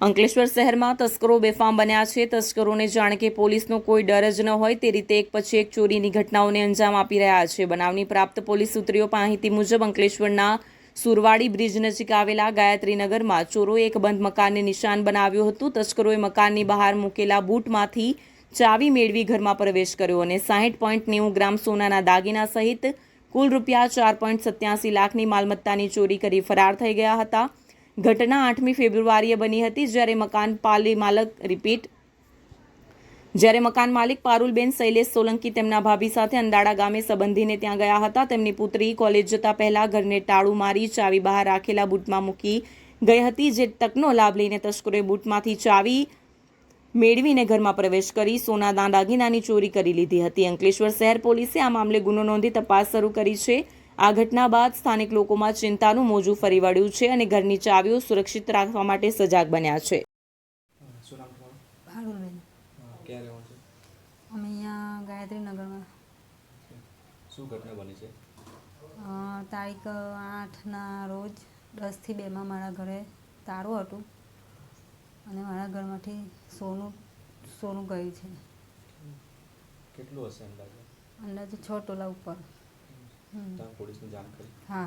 અંકલેશ્વર શહેરમાં તસ્કરો બેફામ બન્યા છે. તસ્કરોને જાણે કે પોલીસનો કોઈ ડર જ ન હોય તે રીતે એક પછી એક ચોરીની ઘટનાઓને અંજામ આપી રહ્યા છે. બનાવની પ્રાપ્ત પોલીસ સૂત્રીઓ માહિતી મુજબ અંકલેશ્વરના સુરવાડી બ્રિજ નજીક આવેલા ગાયત્રીનગરમાં ચોરોએ એક બંધ મકાનને નિશાન બનાવ્યું હતું. તસ્કરોએ મકાનની બહાર મૂકેલા બૂટમાંથી ચાવી મેળવી ઘરમાં પ્રવેશ કર્યો અને સાહીઠ પોઈન્ટ નેવું ગ્રામ સોનાના દાગીના સહિત કુલ રૂપિયા ચાર પોઈન્ટ સત્યાસી લાખની માલમત્તાની ચોરી કરી ફરાર થઈ ગયા હતા. ઘટના આઠમી ફેબ્રુઆરીએ બની હતી જ્યારે મકાન પાલી માલક રિપીટ જ્યારે મકાન માલિક પારુલબેન શૈલેષ સોલંકી તેમના ભાભી સાથે અંદાડા ગામે સંબંધીને ત્યાં ગયા હતા, તેમની પુત્રી કોલેજ જતા પહેલા ઘરને ટાળું મારી ચાવી બહાર રાખેલા બૂટમાં મૂકી ગઈ હતી, જે તકનો લાભ લઈને તસ્કરોએ બૂટમાંથી ચાવી મેળવીને ઘરમાં પ્રવેશ કરી સોનાના દાગીનાની ચોરી કરી લીધી હતી. અંકલેશ્વર શહેર પોલીસે આ મામલે ગુનો નોંધી તપાસ શરૂ કરી છે. આ ઘટના બાદ સ્થાનિક લોકોમાં ચિંતાનું મોજું ફરી વળ્યું છે અને ઘરની ચાવીઓ સુરક્ષિત રાખવા માટે સજાગ બન્યા છે. અમે અહીંયા ગાયત્રીનગરમાં. શું ઘટના બની છે? તારીખ આઠના રોજ દસથી બેમાં મારા ઘરે તારું હતું અને મારા ઘરમાંથી સોનું સોનું ગયું છે. કેટલું હશે અંદાજે? અંદાજે છ તોલા ઉપર. हाँ